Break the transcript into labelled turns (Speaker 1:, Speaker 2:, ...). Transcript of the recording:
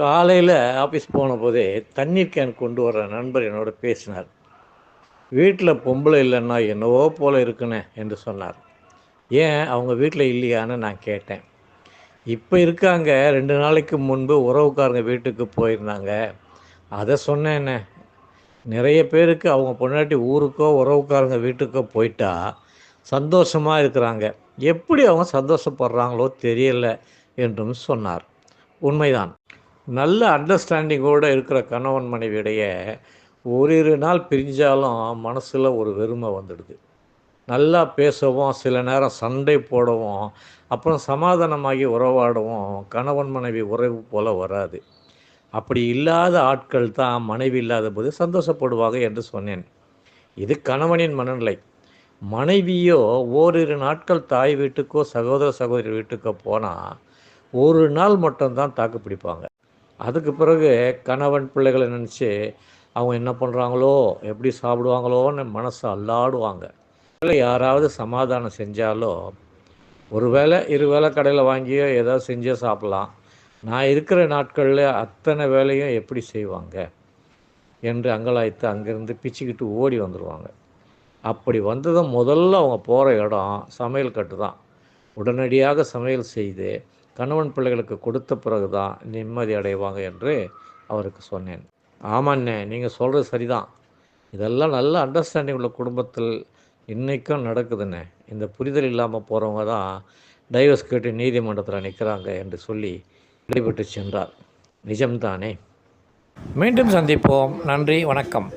Speaker 1: காலையில் ஆஃபீஸ் போன போதே தண்ணீர் கேன் கொண்டு வர நண்பர் என்னோட பேசினார். வீட்டில் பொம்பளை இல்லைன்னா என்னவோ போல இருக்குன்னு என்று சொன்னார். ஏன் அவங்க வீட்டில் இல்லையான்னு நான் கேட்டேன். இப்போ இருக்காங்க ரெண்டு நாளைக்கு முன்பு உறவுக்காரங்க வீட்டுக்கு போயிருந்தாங்க. அதை சொன்னேன்னு நிறைய பேருக்கு அவங்க பொண்டாட்டி ஊருக்கோ உறவுக்காரங்க வீட்டுக்கோ போயிட்டா சந்தோஷமாக இருக்கிறாங்க. எப்படி அவங்க சந்தோஷப்படுறாங்களோ தெரியல என்றும் சொன்னார். உண்மைதான். நல்ல அண்டர்ஸ்டாண்டிங்கோடு இருக்கிற கணவன் மனைவியுடைய ஓரிரு நாள் பிரிஞ்சாலும் மனசில் ஒரு வெறுமை வந்துடுது. நல்லா பேசவும் சில நேரம் சண்டை போடவும் அப்புறம் சமாதானமாகி உறவாடவும் கணவன் மனைவி உறவு போல் வராது. அப்படி இல்லாத ஆட்கள் தான் மனைவி இல்லாத போது சந்தோஷப்படுவாங்க என்று சொன்னேன். இது கணவனின் மனநிலை. மனைவியோ ஓரிரு நாட்கள் தாய் வீட்டுக்கோ சகோதர சகோதரி வீட்டுக்கோ போனால் ஒரு நாள் மட்டும்தான் தாக்கு பிடிப்பாங்க. அதுக்கு பிறகு கணவன் பிள்ளைகளை நினச்சி அவங்க என்ன பண்ணுறாங்களோ எப்படி சாப்பிடுவாங்களோன்னு மனசு அல்லாடுவாங்க. இல்லை யாராவது சமாதானம் செஞ்சாலோ ஒரு வேளை இரு வேளை கடையில் வாங்கியோ ஏதாவது செஞ்சோ சாப்பிட்லாம். நான் இருக்கிற நாட்களில் அத்தனை வேலையும் எப்படி செய்வாங்க என்று அங்கலாய்த்து அங்கேருந்து பிச்சுக்கிட்டு ஓடி வந்துடுவாங்க அப்படி வந்ததும் முதல்ல அவங்க போகிற இடம் சமையல் கட்டு தான் உடனடியாக சமையல் செய்து கணவன் பிள்ளைகளுக்கு கொடுத்த பிறகு தான் நிம்மதி அடைவாங்க என்று அவருக்கு சொன்னேன். ஆமாண்ணே நீங்கள் சொல்கிறது சரிதான். இதெல்லாம் நல்ல அண்டர்ஸ்டாண்டிங் உள்ள குடும்பத்தில் இன்றைக்கும் நடக்குதுண்ணே. இந்த புரிதல் இல்லாமல் போகிறவங்க தான் டைவர்ஸ் கேட்டு நீதிமன்றத்தில் நிற்கிறாங்க என்று சொல்லி விடைபெற்று சென்றார். நிஜம்தானே? மீண்டும் சந்திப்போம். நன்றி வணக்கம்.